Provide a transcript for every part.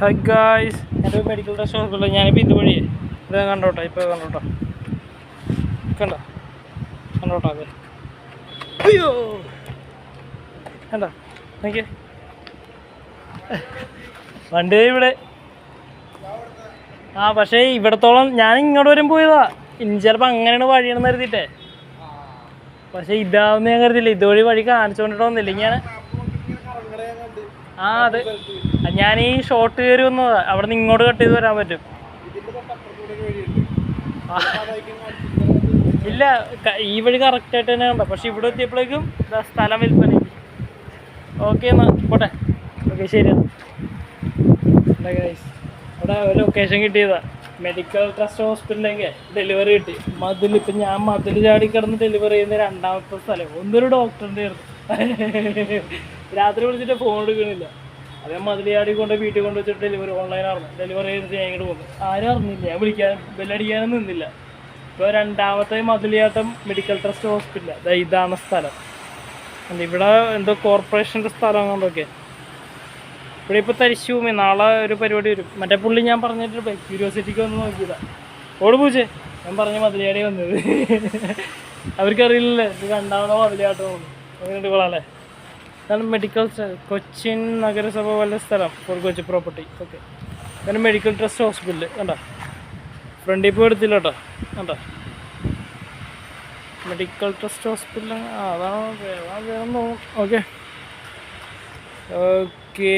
Hi guys എന്റെ medical test നോക്കുള്ളൂ ഞാനിപ്പോൾ ഇതുവഴിയേ ഇത് കണ്ടോട്ടോ ഇപ്പോൾ കണ്ടോട്ടോ. കണ്ട? കണ്ടോട്ടോ അതെ? അയ്യോ! കണ്ട? നോക്കിയേ. വണ്ടി ഇവിടെ. ആ പക്ഷേ ഇവിടത്തോളം ഞാൻ ഇങ്ങോട്ട് വരും പോയതാ. ഇനി ചിലപ്പോൾ അങ്ങനെയാണ് വഴിയാണെന്ന് കരുതിയിട്ടേ. പക്ഷേ ഇതാവുന്ന ഞാൻ കരുതില്ല ഇതുവഴി വഴി കാണിച്ചുകൊണ്ടിട്ട് വന്നില്ല. ഞാൻ ആ അതെ. ഞാൻ ഈ ഷോർട്ട് കയറി വന്ന അവിടെ നിന്ന് ഇങ്ങോട്ട് കട്ട് ചെയ്ത് വരാൻ പറ്റും. ഇല്ല ഈ വഴി കറക്റ്റ് ആയിട്ട് തന്നെ ഉണ്ടോ പക്ഷെ ഇവിടെ എത്തിയപ്പോഴേക്കും സ്ഥലം വിൽപ്പന ഓക്കെ എന്നാ പോട്ടെ. ഓക്കെ ശരി എന്നാ. ഇവിടെ ഒരു ലൊക്കേഷൻ കിട്ടിയതാ. മെഡിക്കൽ ട്രസ്റ്റ് ഹോസ്പിറ്റലിലേക്ക് ഡെലിവറി കിട്ടി. മതിൽ ഇപ്പം ഞാൻ മതിൽ ചാടി കിടന്ന് ഡെലിവറി ചെയ്യുന്ന രണ്ടാമത്തെ സ്ഥലം. ഒന്നൊരു ഡോക്ടറിന്റെ ആയിരുന്നു രാത്രി വിളിച്ചിട്ട് ഫോൺ എടുക്കണില്ല. അതേ മതിലിയാടി കൊണ്ട് വീട്ടിൽ കൊണ്ട് വെച്ചിട്ട് ഡെലിവറി ഓൺലൈനായിരുന്നു ഡെലിവറി ചെയ്തിട്ട് ഞാൻ ഇങ്ങോട്ട് പോകുന്നു ആരും അറിഞ്ഞില്ല. ഞാൻ വിളിക്കാൻ ബെല്ലടിക്കാനും നിന്നില്ല. ഇപ്പോൾ രണ്ടാമത്തെ മതിലിയാട്ടം മെഡിക്കൽ ട്രസ്റ്റ് ഹോസ്പിറ്റൽ അതാ ഇതാണ് സ്ഥലം. അല്ല ഇവിടെ എന്തോ കോർപ്പറേഷന്റെ സ്ഥലം കൊണ്ടൊക്കെ ഇവിടെ ഇപ്പോൾ തരിശൂമി നാളെ ഒരു പരിപാടി വരും. മറ്റേ പുള്ളി ഞാൻ പറഞ്ഞിട്ട് ക്യൂരിയോസിറ്റിക്ക് വന്ന് നോക്കിയതാ. ഓട് പൂച്ചേ. ഞാൻ പറഞ്ഞ മതിലിയാടി വന്നത്. അവർക്കറിയില്ലല്ലേ? ഇത് രണ്ടാമതോ മതിലിയാട്ടം കൊള്ളാം കൊള്ളാല്ലേ ഇതാണ് മെഡിക്കൽ കൊച്ചിൻ നഗരസഭ വല്ല സ്ഥലം ഫോർ കൊച്ചി പ്രോപ്പർട്ടി ഓക്കെ ഇതാണ് മെഡിക്കൽ ട്രസ്റ്റ് ഹോസ്പിറ്റൽ കണ്ടോ? ഫ്രണ്ടിൽ പോയി എടുത്തില്ല കേട്ടോ. കണ്ടോ? മെഡിക്കൽ ട്രസ്റ്റ് ഹോസ്പിറ്റൽ ആ അതാണോ? തോന്നുന്നു ഓക്കെ ഓക്കെ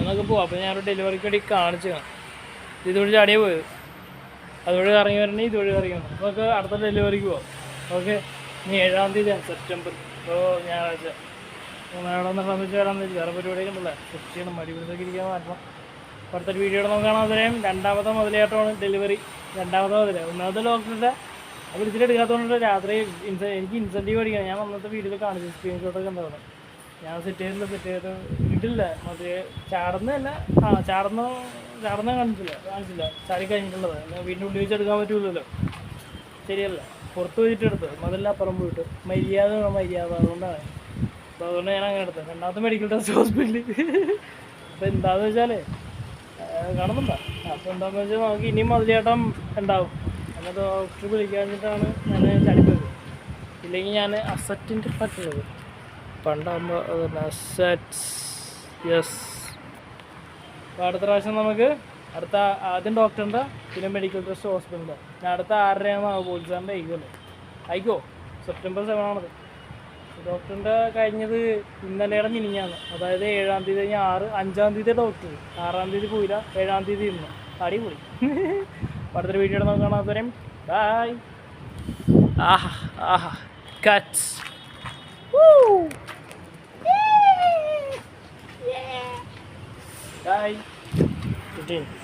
എന്നൊക്കെ പോവാം. അപ്പോൾ ഞാനൊരു ഡെലിവറിക്ക് വേണ്ടി കാണിച്ചു കാണാം ഇതുവഴി ചാടിയേ പോയത്. അതുവഴി കറങ്ങി വരണേ ഇതുവഴി ഇറങ്ങി വരണം. നമുക്ക് അടുത്ത ഡെലിവറിക്ക് പോവാം. ഓക്കെ ഇനി ഏഴാം തീയതിയാണ് സെപ്റ്റംബർ ഇപ്പോൾ ഞായറാഴ്ച. മൂന്നാം നിർമ്മിച്ച് വരാമെന്ന് വെച്ച് വേറെ പരിപാടിയൊക്കെ ഉണ്ടല്ലേ. സെറ്റ് മടിപിടുത്തൊക്കെ ഇരിക്കാൻ മാറ്റണം. അടുത്തൊരു വീഡിയോ നോക്കുകയാണ് അത്രയും രണ്ടാമത്തെ മുതലായിട്ടാണ് ഡെലിവറി രണ്ടാമത്തെ മുതൽ ഒന്നാമത്തെ ഡോക്ടറുടെ അത് വിളിച്ചിട്ട് എടുക്കാത്തതുകൊണ്ട് രാത്രി ഇൻസ എനിക്ക് ഇൻസെന്റീവ് അടിക്കണം ഞാൻ അന്നത്തെ വീഡിയോയിൽ കാണിച്ചു. സ്ക്രീൻഷോട്ടൊക്കെ ഉണ്ടായിരുന്നു ഞാൻ സെറ്റ് ചെയ്തില്ല സെറ്റ് ചെയ്ത് ഇടില്ല. മറ്റേ ചാടുന്നതല്ല. ആ ചാടുന്ന ചാടുന്ന കാണിച്ചില്ല. കാണിച്ചില്ല. ചാടി കഴിഞ്ഞിട്ടുള്ളത്. വീടിന്റെ ഉള്ളിൽ വെച്ച് എടുക്കാൻ പറ്റൂലല്ലോ. ശരിയല്ല. പുറത്ത് പോയിട്ട് എടുത്തത്. മതെല്ലാം അപ്പുറം പോയിട്ട്. മര്യാദ മര്യാദ അതുകൊണ്ടാണ്. അപ്പോൾ അതുകൊണ്ട് ഞാൻ അങ്ങനെ എടുത്തത്. രണ്ടാമത്തെ മെഡിക്കൽ ടെസ്റ്റ് ഹോസ്പിറ്റലിൽ അപ്പോൾ എന്താണെന്ന് വെച്ചാൽ കാണുന്നുണ്ടോ? അപ്പോൾ എന്താണെന്ന് വെച്ചാൽ നമുക്ക് ഇനിയും മതിലേട്ടം ഉണ്ടാവും. എന്നിട്ട് ഡോക്ടർ വിളിക്കാഞ്ഞിട്ടാണ് ഞാൻ ചടിപ്പത് ഇല്ലെങ്കിൽ ഞാൻ അസറ്റിന്റെ പറ്റുന്നത് പണ്ടാകുമ്പോൾ അതുതന്നെ അസറ്റ്സ് യെസ് അടുത്ത പ്രാവശ്യം നമുക്ക് അടുത്ത ആദ്യം ഡോക്ടറിന്റെ പിന്നെ മെഡിക്കൽ ട്രസ്റ്റ് ഹോസ്പിറ്റലിന്റെ ഞാൻ അടുത്ത ആറരയാണ് പോലീസുകാരന്റെ അയക്കുമല്ലോ അയക്കോ സെപ്റ്റംബർ സെവൻ ആണത്. ഡോക്ടറിന്റെ കഴിഞ്ഞത് ഇന്നലെയുടെ മിനിഞ്ഞാണ് അതായത് ഏഴാം തീയതി കഴിഞ്ഞ് ആറ് അഞ്ചാം തീയതി ഡോക്ടർ. ആറാം തീയതി പോയില്ല ഏഴാം തീയതി ഇന്ന് അടിപൊളി. പോയി അടുത്തൊരു വീഡിയോ നമുക്ക് കാണാൻ വരെയും ബായ് ആഹാ ആഹാ. Bye. день.